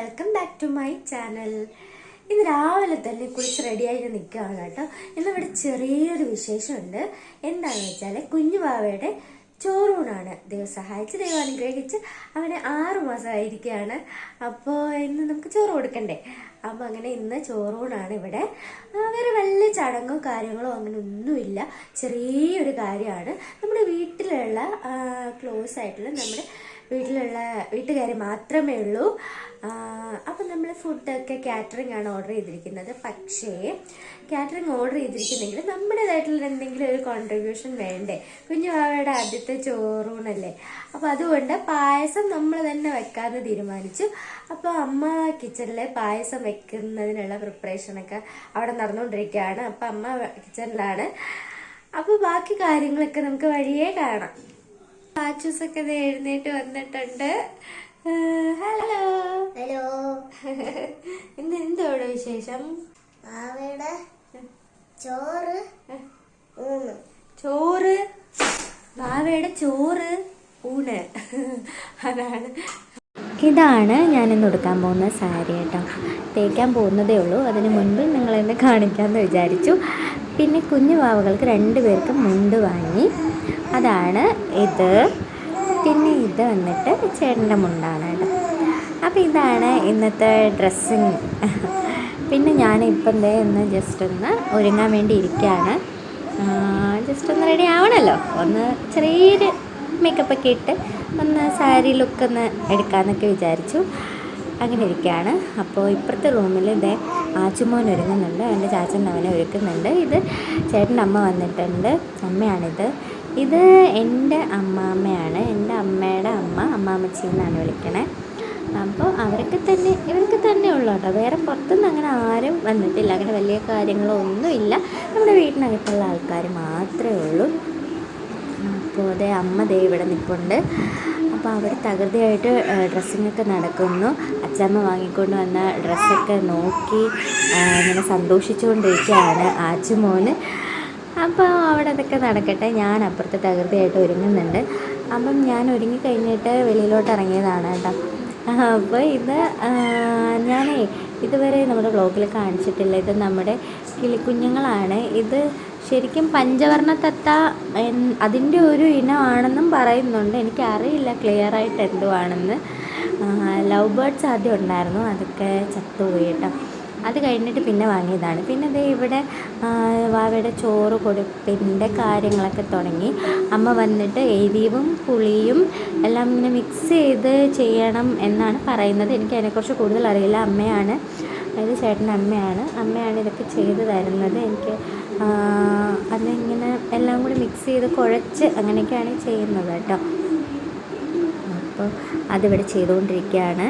Welcome back to my channel ഇന്ന് രാവിലെ തന്നെ കുളിച്ച് റെഡിയായി നിൽക്കുകയാണ് കേട്ടോ. ഇന്നിവിടെ ചെറിയൊരു വിശേഷമുണ്ട്. എന്താണെന്ന് വെച്ചാൽ കുഞ്ഞുവാവയുടെ ചോറൂണാണ് ദൈവം സഹായിച്ച് ദൈവം അനുഗ്രഹിച്ച് അവന് ആറു മാസമായിരിക്കുകയാണ്. അപ്പോൾ ഇന്ന് നമുക്ക് ചോറ് കൊടുക്കണ്ടേ? അപ്പം അങ്ങനെ ഇന്ന് ചോറൂണാണ് ഇവിടെ. വേറെ വലിയ ചടങ്ങോ കാര്യങ്ങളോ അങ്ങനെ ഒന്നുമില്ല. ചെറിയൊരു കാര്യമാണ്. നമ്മുടെ വീട്ടിലുള്ള ക്ലോസ് ആയിട്ടുള്ള നമ്മുടെ വീട്ടിലുള്ള വീട്ടുകാർ മാത്രമേ ഉള്ളൂ. അപ്പം നമ്മൾ ഫുഡൊക്കെ കാറ്ററിംഗ് ആണ് ഓർഡർ ചെയ്തിരിക്കുന്നത്. പക്ഷേ കാറ്ററിംഗ് ഓർഡർ ചെയ്തിരിക്കുന്നെങ്കിൽ നമ്മുടേതായിട്ടുള്ള എന്തെങ്കിലും ഒരു കോൺട്രിബ്യൂഷൻ വേണ്ടേ? കുഞ്ഞുവാവയുടെ ആദ്യത്തെ ചോറൂണല്ലേ? അപ്പോൾ അതുകൊണ്ട് പായസം നമ്മൾ തന്നെ വെക്കാമെന്ന് തീരുമാനിച്ചു. അപ്പോൾ അമ്മ കിച്ചണിലെ പായസം വെക്കുന്നതിനുള്ള പ്രിപ്പറേഷനൊക്കെ അവിടെ നടന്നുകൊണ്ടിരിക്കുകയാണ്. അപ്പം അമ്മ കിച്ചണിലാണ് അപ്പോൾ ബാക്കി കാര്യങ്ങളൊക്കെ നമുക്ക് വഴിയേ കാണാം. പാച്ചൂസൊക്കെ എഴുന്നേറ്റ് വന്നിട്ടുണ്ട്. ഹലോ. ഹലോ. ഇന്ന് എന്തോടെ വിശേഷം? മാവയുടെ ചോറ് ഊണ്. ചോറ്? ബാവയുടെ ചോറ് ഊണ്. അതാണ്. ഇതാണ് ഞാനിന്ന് ഉടുക്കാൻ പോകുന്ന സാരി കേട്ടോ. തേക്കാൻ പോകുന്നതേ ഉള്ളൂ. അതിന് മുൻപ് നിങ്ങളെന്നെ കാണിക്കാമെന്ന് വിചാരിച്ചു. പിന്നെ കുഞ്ഞു വാവകൾക്ക് രണ്ട് പേർക്കും മുണ്ട് വാങ്ങി. അതാണ് ഇത്. പിന്നെ ഇത് വന്നിട്ട് ചേട്ടന്റെ മുണ്ടാണ് കേട്ടോ. അപ്പോൾ ഇതാണ് ഇന്നത്തെ ഡ്രസ്സിങ്. പിന്നെ ഞാൻ ഇപ്പം ദേ ഒന്ന് ജസ്റ്റ് ഒന്ന് ഒരുങ്ങാൻ വേണ്ടി ഇരിക്കുകയാണ്. ജസ്റ്റ് ഒന്ന് റെഡി ആവണമല്ലോ ഒന്ന് ചെറിയൊരു മേക്കപ്പ് ഒക്കെ ഇട്ട് ഒന്ന് സാരി ലുക്ക് ഒന്ന് എടുക്കാമെന്നൊക്കെ വിചാരിച്ചു. അങ്ങനെ ഇരിക്കുകയാണ്. അപ്പോൾ ഇപ്പുറത്തെ റൂമിൽ ഇതേ ആച്ചുമോൻ ഒരുങ്ങുന്നുണ്ട്. എന്റെ ചാച്ചൻ അവനെ ഒരുക്കുന്നുണ്ട്. ഇത് ചേട്ടന്റെ അമ്മ വന്നിട്ടുണ്ട്. അമ്മയാണിത്. ഇത് എന്റെ അമ്മാമ്മയാണ് എന്റെ അമ്മയുടെ അമ്മ അമ്മാമ്മച്ചി എന്നാണ് വിളിക്കണേ. അപ്പോൾ അവർക്ക് തന്നെ ഇവർക്ക് തന്നെ ഉള്ളു കേട്ടോ. വേറെ പുറത്തുനിന്ന് അങ്ങനെ ആരും വന്നിട്ടില്ല. അങ്ങനെ വലിയ കാര്യങ്ങളോ ഒന്നുമില്ല നമ്മുടെ വീട്ടിനകത്തുള്ള ആൾക്കാർ മാത്രമേ ഉള്ളൂ. അപ്പോൾ അതേ അമ്മ ദേ ഇവിടെ നിൽപ്പുണ്ട് അപ്പോൾ അവർ തകൃതിയായിട്ട് ഡ്രസ്സിങ്ങൊക്കെ നടക്കുന്നു. അച്ചമ്മ വാങ്ങിക്കൊണ്ട് വന്ന ഡ്രസ്സൊക്കെ നോക്കി ഇങ്ങനെ സന്തോഷിച്ചുകൊണ്ടിരിക്കുകയാണ് ആച്ചുമോന്. അപ്പോൾ അവിടെ അതൊക്കെ നടക്കട്ടെ. ഞാൻ അപ്പുറത്ത് തകൃതിയായിട്ട് ഒരുങ്ങുന്നുണ്ട്. അപ്പം ഞാൻ ഒരുങ്ങി കഴിഞ്ഞിട്ട് വെളിയിലോട്ട് ഇറങ്ങിയതാണ് കേട്ടോ. അപ്പോൾ ഇത് ഞാനേ ഇതുവരെ നമ്മുടെ വ്ളോഗിൽ കാണിച്ചിട്ടില്ല. ഇത് നമ്മുടെ കിളിക്കുഞ്ഞുങ്ങളാണ്. ഇത് ശരിക്കും പഞ്ചവർണ തത്ത അതിന്റെ ഒരു ഇനമാണെന്നും പറയുന്നുണ്ട്. എനിക്കറിയില്ല ക്ലിയർ ആയിട്ട് എന്തുവാണെന്ന് ലവ് ബേർഡ്സ് ആദ്യം ഉണ്ടായിരുന്നു. അതൊക്കെ ചത്തുപോയി കേട്ടോ. അത് കഴിഞ്ഞിട്ട് പിന്നെ വാങ്ങിയതാണ്. പിന്നെ ദേ ഇവിടെ വാവയുടെ ചോറ് കൊടുപ്പിന്റെ കാര്യങ്ങളൊക്കെ തുടങ്ങി. അമ്മ വന്നിട്ട് എരിവും പുളിയും എല്ലാം ഇങ്ങനെ മിക്സ് ചെയ്ത് ചെയ്യണം എന്നാണ് പറയുന്നത്. എനിക്ക് അതിനെക്കുറിച്ച് കൂടുതൽ അറിയില്ല. അമ്മയാണ് അതായത് ചേട്ടന്റെ അമ്മയാണ്. അമ്മയാണ് ഇതൊക്കെ ചെയ്ത് തരുന്നത്. എനിക്ക് അതിങ്ങനെ എല്ലാം കൂടി മിക്സ് ചെയ്ത് കുഴച്ച് അങ്ങനെയൊക്കെയാണ് ചെയ്യുന്നത് കേട്ടോ. അപ്പോൾ അതിവിടെ ചെയ്തുകൊണ്ടിരിക്കുകയാണ്.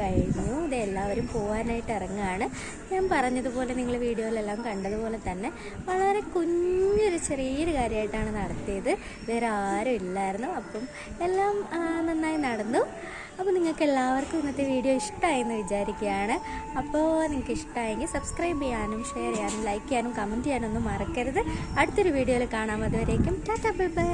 കഴിഞ്ഞു. ഇത് എല്ലാവരും പോകാനായിട്ട് ഇറങ്ങുകയാണ് ഞാൻ പറഞ്ഞതുപോലെ നിങ്ങൾ വീഡിയോയിലെല്ലാം കണ്ടതുപോലെ തന്നെ വളരെ കുഞ്ഞൊരു ചെറിയൊരു കാര്യമായിട്ടാണ് നടത്തിയത്. വേറെ ആരും ഇല്ലായിരുന്നു. അപ്പം എല്ലാം നന്നായി നടന്നു. അപ്പോൾ നിങ്ങൾക്ക് എല്ലാവർക്കും ഇന്നത്തെ വീഡിയോ ഇഷ്ടമായെന്ന് വിചാരിക്കുകയാണ്. അപ്പോൾ നിങ്ങൾക്ക് ഇഷ്ടമായെങ്കിൽ സബ്സ്ക്രൈബ് ചെയ്യാനും ഷെയർ ചെയ്യാനും ലൈക്ക് ചെയ്യാനും കമന്റ് ചെയ്യാനൊന്നും മറക്കരുത്. അടുത്തൊരു വീഡിയോയിൽ കാണാം. അതുവരേക്കും ടാറ്റാ ബൈ ബൈ.